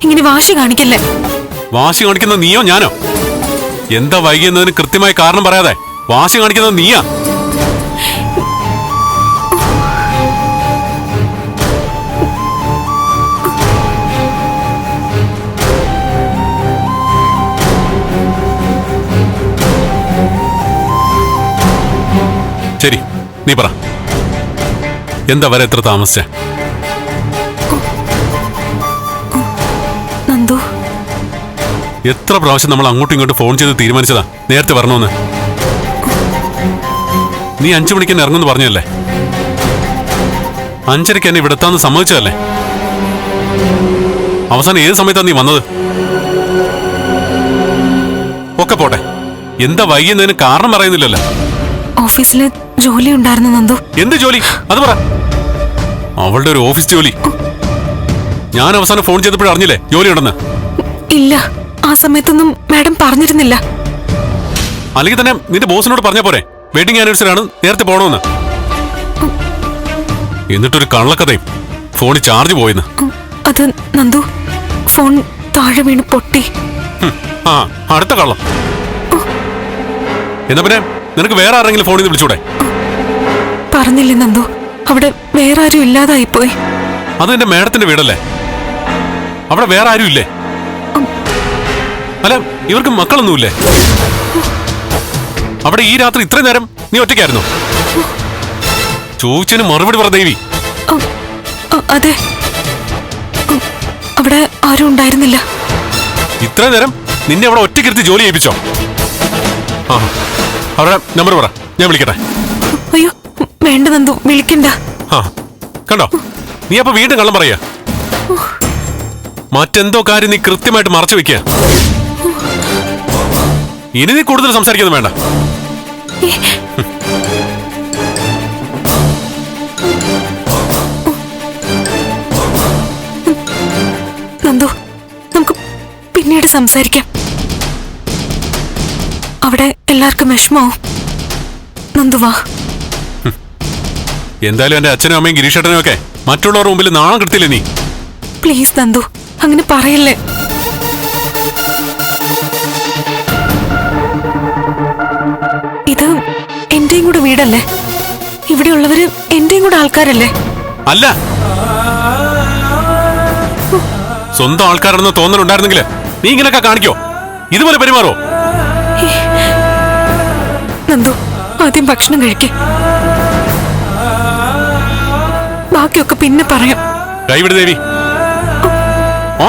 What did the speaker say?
ഇങ്ങനെ വാശി കാണിക്കല്ലേ? വാശി കാണിക്കുന്ന നീയോ ഞാനോ? എന്താ വൈകിയെന്നതിന് കൃത്യമായി കാരണം പറയാതെ? വാശി കാണിക്കുന്നത് നീയാ? ശരി നീ പറ. എന്താ വരെ എത്ര താമസിച്ച? നന്ദു എത്ര പ്രാവശ്യം നമ്മൾ അങ്ങോട്ടും ഇങ്ങോട്ടും ഫോൺ ചെയ്ത് തീരുമാനിച്ചതാ? നേരത്തെ വരണമെന്ന് നീ അഞ്ചു മണിക്ക് തന്നെ ഇറങ്ങുമെന്ന് പറഞ്ഞല്ലേ അഞ്ചരയ്ക്ക് എന്നെ ഇവിടെ എത്താന്ന് സമ്മതിച്ചതല്ലേ? അവസാനം ഏത് സമയത്താണ് നീ വന്നത്? ഒക്കെ പോട്ടെ. എന്താ വൈകുന്നതിന് കാരണം പറയുന്നില്ലല്ലോ. ഓഫീസിൽ ജോലി ഉണ്ടായിരുന്നു നന്ദു. എന്ത് ജോലി? അത് പറ. അവളുടെ ഒരു ഓഫീസ് ജോലി. ഞാൻ അവസാനം ഫോൺ ചെയ്തപ്പോഴും അറിഞ്ഞില്ലേ? ജോലി ഉണ്ടെന്ന്. ഇല്ല ആ സമയത്തൊന്നും മാഡം പറഞ്ഞിരുന്നില്ല. അല്ലെങ്കിൽ തന്നെ നിന്റെ ബോസിനോട് പറഞ്ഞ പോരെ? വെഡിങ് ആനിവേഴ്സറി ആണ് നേരത്തെ പോണമെന്ന് എന്നിട്ടൊരു കള്ളക്കഥയും ഫോണിൽ ചാർജ് പോയെന്ന്. അത് നന്ദു ഫോൺ താഴെ വീണ് പൊട്ടി. ആ അടുത്ത കള്ളം. എന്നാ പിന്നെ നിനക്ക് വേറെ ആരെങ്കിലും ഫോണിൽ നിന്ന് വിളിച്ചൂടെ? പറഞ്ഞില്ലേ നന്ദു അവിടെ വേറെ ആരും ഇല്ലാതായിപ്പോയി. അത് എന്റെ മേഡത്തിന്റെ വീടല്ലേ? അവിടെ വേറെ ആരും ഇല്ലേ? അല്ല ഇവർക്ക് മക്കളൊന്നുമില്ലേ? അവിടെ ഈ രാത്രി ഇത്രയും നേരം നീ ഒറ്റയ്ക്കായിരുന്നു? ചോദിച്ചതിന് മറുപടി പറ ദേവി. അതെ. അവിടെ ആരും ഉണ്ടായിരുന്നില്ല. ഇത്രയും നേരം നിന്നെ അവിടെ ഒറ്റയ്ക്കിരുത്തി ജോലി ചെയ്യിപ്പിച്ചോ? ആ അവരുടെ നമ്പർ പറ. ഞാൻ വിളിക്കട്ടെ. അയ്യോ വേണ്ട നന്ദു വിളിക്കണ്ട. ആ കണ്ടോ? നീ അപ്പൊ വീണ്ടും കള്ളം പറയാ? മറ്റെന്തോ കാര്യം നീ കൃത്യമായിട്ട് മറച്ചു വെക്കുക ഇനി നീ കൂടുതൽ സംസാരിക്കുന്നു വേണ്ട. നന്ദു നമുക്ക് പിന്നീട് സംസാരിക്കാം. അവിടെ എല്ലാവർക്കും വിഷമാവും നന്ദു വാ. എന്തായാലും എന്റെ അച്ഛനും അമ്മയും ഗിരീഷേട്ടനും ഒക്കെ മറ്റുള്ളവരുടെ മുമ്പിൽ നാണം കിടത്തില്ലേ നീ? പ്ലീസ് നന്ദു. അങ്ങനെ പറയല്ലേ? ഇത് എന്റെയും കൂടെ വീടല്ലേ? ഇവിടെയുള്ളവര് എന്റെയും കൂടെ ആൾക്കാരല്ലേ? അല്ല. സ്വന്തം ആൾക്കാരെന്ന് തോന്നലുണ്ടായിരുന്നെങ്കിൽ നീ ഇങ്ങനെയൊക്കെ കാണിക്കോ? ഇതുപോലെ പെരുമാറോ നന്ദു ആദ്യം ഭക്ഷണം കഴിക്കേ. ബാക്കിയൊക്കെ പിന്നെ പറയാം. കൈവിട് ദേവി.